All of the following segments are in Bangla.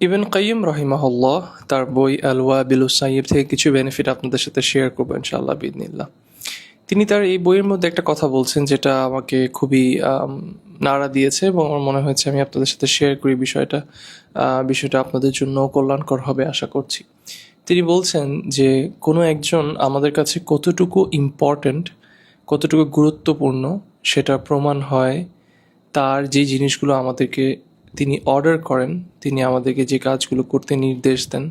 ইবেন কাইম রহিমাহুল্লাহ তার বই আলওয়া বিলু সাইব থেকে কিছু বেনিফিট আপনাদের সাথে শেয়ার করব ইনশাআল্লাহ বিদিনিল্লাহ তিনি তার এই বইয়ের মধ্যে একটা কথা বলছেন যেটা আমাকে খুবই নাড়া দিয়েছে এবং আমার মনে হয়েছে আমি আপনাদের সাথে শেয়ার করি বিষয়টা। বিষয়টা আপনাদের জন্য কল্যাণকর হবে আশা করছি। তিনি বলছেন যে কোনো একজন আমাদের কাছে কতটুকু ইম্পর্ট্যান্ট কতটুকু গুরুত্বপূর্ণ সেটা প্রমাণ হয় তার যে জিনিসগুলো আমাদেরকে তিনি অর্ডার করেন, তিনি আমাদেরকে যে কাজগুলো করতে নির্দেশ দেন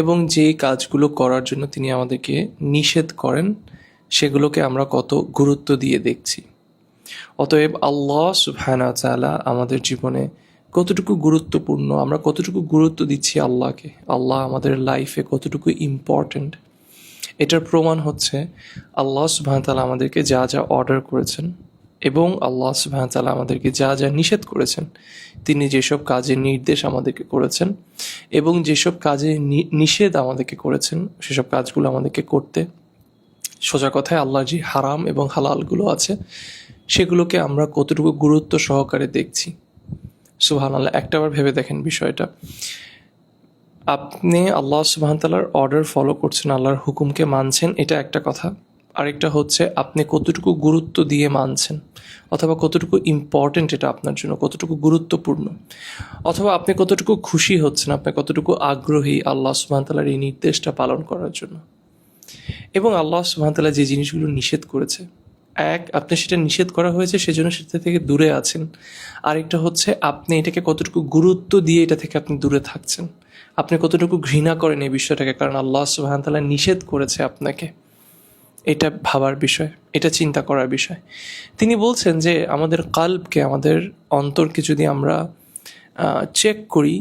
এবং যে কাজগুলো করার জন্য তিনি আমাদেরকে নিষেধ করেন, সেগুলোকে আমরা কত গুরুত্ব দিয়ে দেখছি। অতএব আল্লাহ সুবহানা তাআলা আমাদের জীবনে কতটুকু গুরুত্বপূর্ণ, আমরা কতটুকু গুরুত্ব দিচ্ছি আল্লাহকে, আল্লাহ আমাদের লাইফে কতটুকু ইম্পর্ট্যান্ট এটার প্রমাণ হচ্ছে আল্লাহ সুবহান তাআলা আমাদেরকে যা যা অর্ডার করেছেন এবং আল্লাহ সুবহান তাআলা আমাদেরকে যা যা নিষেধ করেছেন, তিনি যেসব কাজের নির্দেশ আমাদেরকে করেছেন এবং যেসব কাজে নিষেধ আমাদেরকে করেছেন, সেসব কাজগুলো আমাদেরকে করতে, সোজা কথায় আল্লাহর যে হারাম এবং হালালগুলো আছে, সেগুলোকে আমরা কতটুকু গুরুত্ব সহকারে দেখছি। সুবহান আল্লাহ একটাবার ভেবে দেখেন বিষয়টা। আপনি আল্লাহ সুবহান তালার অর্ডার ফলো করছেন, আল্লাহর হুকুমকে মানছেন, এটা একটা কথা। আরেকটা হচ্ছে আপনি কতটুকু গুরুত্ব দিয়ে মানছেন, অথবা কতটুকু ইম্পর্ট্যান্ট এটা আপনার জন্য, কতটুকু গুরুত্বপূর্ণ, অথবা আপনি কতটুকু খুশি হচ্ছেন, আপনি কতটুকু আগ্রহী আল্লাহ সুবহান তালার এই নির্দেশটা পালন করার জন্য। এবং আল্লাহ সুবহানতাল্লাহ যে জিনিসগুলো নিষেধ করেছে, এক, আপনি সেটা নিষেধ করা হয়েছে, সেজন্য সেটা থেকে দূরে আছেন। আরেকটা হচ্ছে আপনি এটাকে কতটুকু গুরুত্ব দিয়ে এটা থেকে আপনি দূরে থাকছেন। আপনি কতটুকু ঘৃণা করেন এই বিষয়টাকে, কারণ আল্লাহ সুবহানতাল্লাহ নিষেধ করেছে আপনাকে। এটা ভাবার বিষয়, এটা চিন্তা করার বিষয়। তিনি বলছেন যে আমাদের কাল্পকে আমাদের অন্তরকে যদি আমরা চেক করি,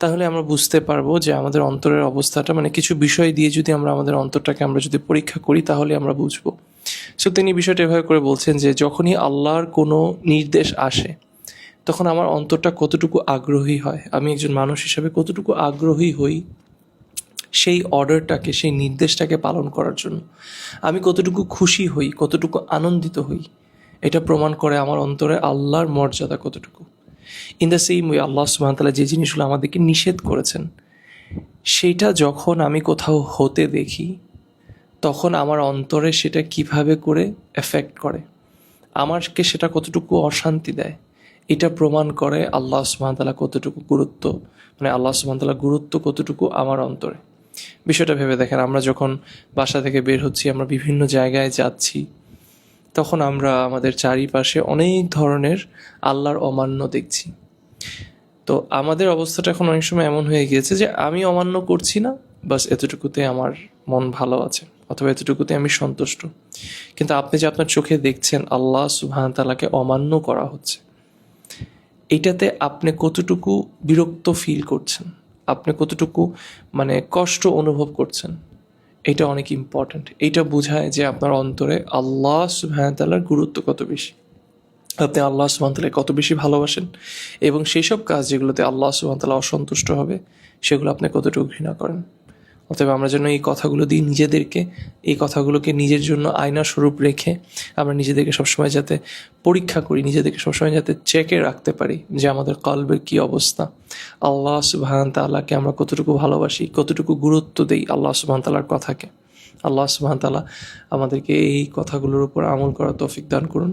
তাহলে আমরা বুঝতে পারব যে আমাদের অন্তরের অবস্থাটা মানে কিছু বিষয় দিয়ে যদি আমরা আমাদের অন্তরটাকে আমরা যদি পরীক্ষা করি, তাহলে আমরা বুঝব। সো তিনি বিষয়টা এভাবে করে বলছেন যে যখনই আল্লাহর কোনো নির্দেশ আসে, তখন আমার অন্তরটা কতটুকু আগ্রহী হয়? আমি একজন মানুষ হিসাবে কতটুকু আগ্রহী হই? সেই অর্ডারটাকে সেই নির্দেশটাকে পালন করার জন্য। আমি কতটুকু খুশি হই, কতটুকু আনন্দিত হই, এটা প্রমাণ করে আমার অন্তরে আল্লাহর মর্যাদা কতটুকু। ইন দ্য সেম ওয়ে আল্লাহ সুবাহতাল্লাহ যে জিনিসগুলো আমাদেরকে নিষেধ করেছেন সেইটা যখন আমি কোথাও হতে দেখি, তখন আমার অন্তরে সেটা কীভাবে করে এফেক্ট করে আমাকে সেটা কতটুকু অশান্তি দেয়, এটা প্রমাণ করে আল্লাহ সুবাহতাল্লাহ কতটুকু গুরুত্ব মানে আল্লাহ সুবাহতাল্লাহ গুরুত্ব কতটুকু আমার অন্তরে। বিষয়টা ভেবে দেখেন, আমরা যখন বাসা থেকে বের হচ্ছি, আমরা বিভিন্ন জায়গায় যাচ্ছি, তখন আমরা আমাদের চারিপাশে অনেক ধরনের আল্লাহর অমান্য দেখছি। তো আমাদের অবস্থাটা এখন অনেক সময় এমন হয়ে গিয়েছে যে, আমি অমান্য করছি না, বাস এতটুকুতে আমার মন ভালো আছে, অথবা এতটুকুতে আমি সন্তুষ্ট। কিন্তু আপনি যে আপনার চোখে দেখছেন, আল্লাহ সুবহান তালাকে অমান্য করা হচ্ছে এইটাতে আপনি কতটুকু বিরক্ত ফিল করছেন? আপনি কতটুকু মানে কষ্ট অনুভব করছেন, এটা অনেক ইম্পর্ট্যান্ট এটা বোঝায় যে আপনার অন্তরে আল্লাহ সুবহানাহু গুরুত্ব কত বেশি। আপনি আল্লাহ সুবহানাহু কত বেশি ভালোবাসেন এবং সেই সব কাজ যেগুলোতে আল্লাহ সুবহানাহু অসন্তুষ্ট হবে, সেগুলো আপনি কতটুকু ঘৃণা করেন। অতএব আমরা যেন এই কথাগুলো দিয়ে নিজেদেরকে, এই কথাগুলোকে নিজের জন্য আয়না স্বরূপ রেখে আমরা নিজেদেরকে সবসময় যাতে পরীক্ষা করি, নিজেদেরকে সবসময় যাতে চেকে রাখতে পারি যে আমাদের কলবের কি অবস্থা। আল্লাহ সুবহান তাআলাকে আমরা কতটুকু ভালোবাসি, কতটুকু গুরুত্ব দেই আল্লাহ সুবহান তাআলার কথাকে। আল্লাহ সুবহান তাআলা আমাদেরকে এই কথাগুলোর উপর আমল করার তৌফিক দান করুন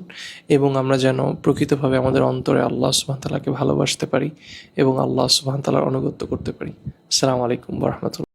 এবং আমরা যেন প্রকৃতভাবে আমাদের অন্তরে আল্লাহ সুবহান তাআলাকে ভালোবাসতে পারি এবং আল্লাহ সুবহান তাআলার অনুগত্য করতে পারি। আসসালামু আলাইকুম ওয়া রাহমাতুল্লাহ।